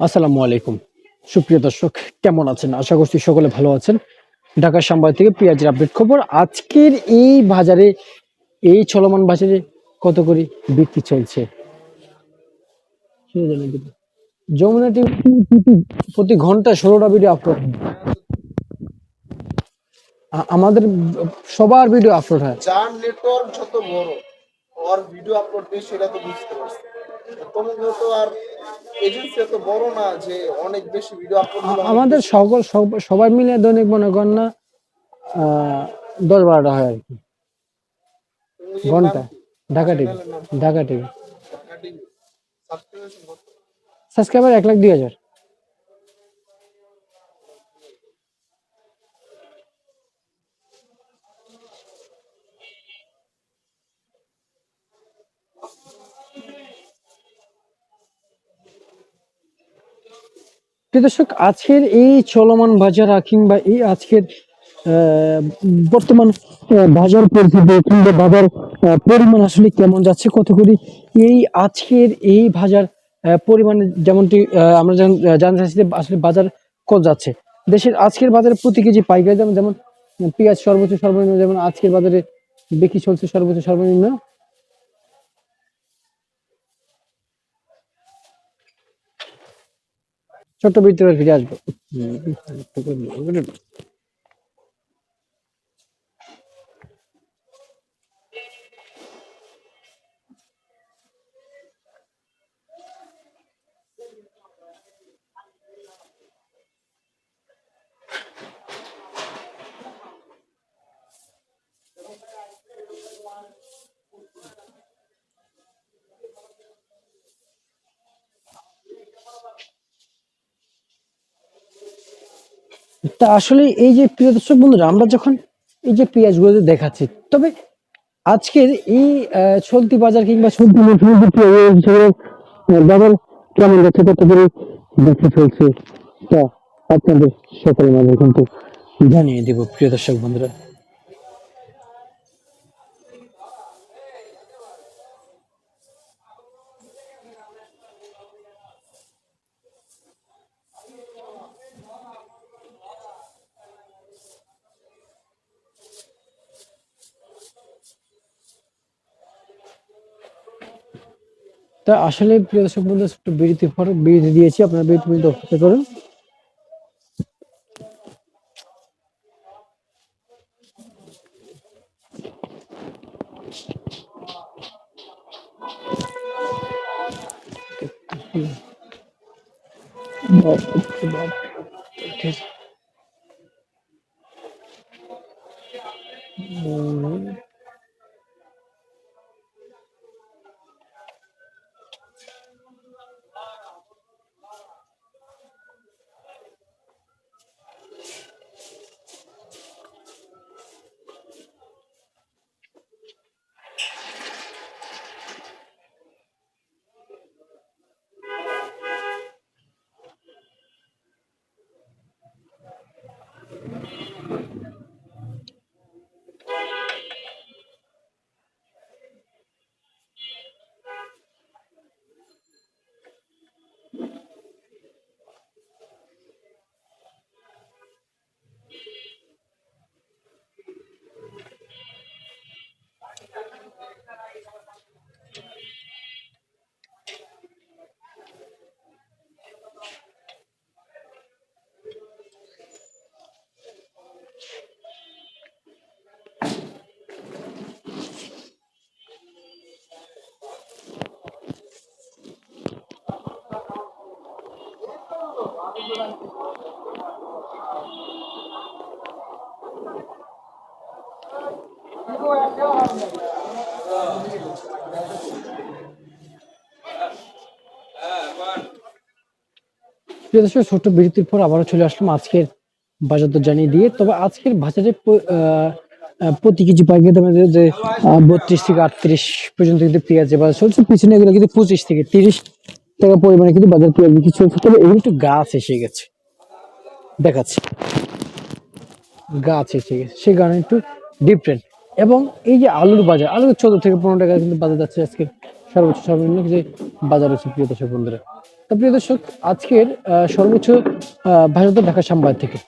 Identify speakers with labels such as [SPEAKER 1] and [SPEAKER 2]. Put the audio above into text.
[SPEAKER 1] আসসালামু আলাইকুম। সুপ্রিয় দর্শক, কেমন আছেন? আশা করছি সকলে ভালো আছেন। ঢাকা সাম্বাদিক থেকে পেঁয়াজের আপডেট খবর। আজকের এই বাজারে, এই চলমান বাজারে কত করে বিক্রি চলছে? যমুনা প্রতি- ঘণ্টা ষোলোটা ভিডিও আপলোড আমাদের সবার ভিডিও আপলোড হয়।
[SPEAKER 2] যার নেটওয়ার্ক যত বড়, ওর ভিডিও আপলোড বেশি সেটা তো বুঝতে পারছি। তো আর এজেন্সি এত বড় না যে অনেক বেশি ভিডিও আপলোড
[SPEAKER 1] আমাদের সকল সবাই মিলে দৈনিক মনে করেন না আহ, দশ বারোটা হয় আর কি। ঘণ্টা। Dhaka TV. Dhaka TV. Subscriber এক লাখ দুই হাজার। দর্শক, আজকের এই চলমান বাজার কিংবা এই আজকের বর্তমান বাজার পরিস্থিতি কিংবা বাজার পরিমাণ আসলে কেমন যাচ্ছে, কত করে এই আজকের এই বাজার পরিমাণে যেমনটি আমরা জান- জানতে চাইছি আসলে বাজার কত যাচ্ছে। দেশের আজকের বাজারে প্রতি কেজি পাইকারি দাম যেমন, পেঁয়াজ সর্বোচ্চ সর্বনিম্ন, যেমন আজকের বাজারে বিক্রি চলছে সর্বোচ্চ সর্বনিম্ন ছোট্ট বৃত্তি করে ফিরে আসব তা আসলে এই যে প্রিয় দর্শক বন্ধুরা, আমরা যখন এই যে পেঁয়াজগুলো দেখাচ্ছি, তবে আজকের এই চলতি বাজার কিংবা চলতি বাজার কেমন যাচ্ছে কত করে তা আপনাদের সকলের মাঝে কিন্তু জানিয়ে দিব, প্রিয় দর্শক বন্ধুরা। তা আসলে প্রিয় দর্শক বন্ধু একটু বিরতি পর বিরতি দিয়েছি। আপনারা বিরতি পর্যন্ত অপেক্ষা করুন। Thank you. প্রিয় দর্শক, ছোট্ট বিরতির পর আবারও চলে আসলাম আজকের বাজার দর জানিয়ে দিয়ে। তবে আজকের বাজারে প্রতি কেজি পাইকারি দামে যে- বত্রিশ থেকে আটত্রিশ পর্যন্ত কিন্তু পেঁয়াজের বাজার চলছে। পিছনে এগুলো কিন্তু পঁচিশ থেকে তিরিশ টাকা পরিমাণে কিন্তু বাজার পেঁয়াজ বিক্রি চলছে তবে এগুলো একটু গাছ এসে গেছে। দেখাচ্ছি। গাছ এসে গেছে। সে কারণে একটু ডিফারেন্ট এবং এই যে আলুর বাজার আলু চোদ্দ থেকে পনেরো টাকা কিন্তু বাজার যাচ্ছে আজকে সর্বোচ্চ সর্বনিম্ন যে বাজার হচ্ছে প্রিয় দর্শক বন্ধুরা। তো প্রিয় দর্শক, আজকের সর্বোচ্চ ভাষা তো ঢাকা সাম্বাদ থেকে।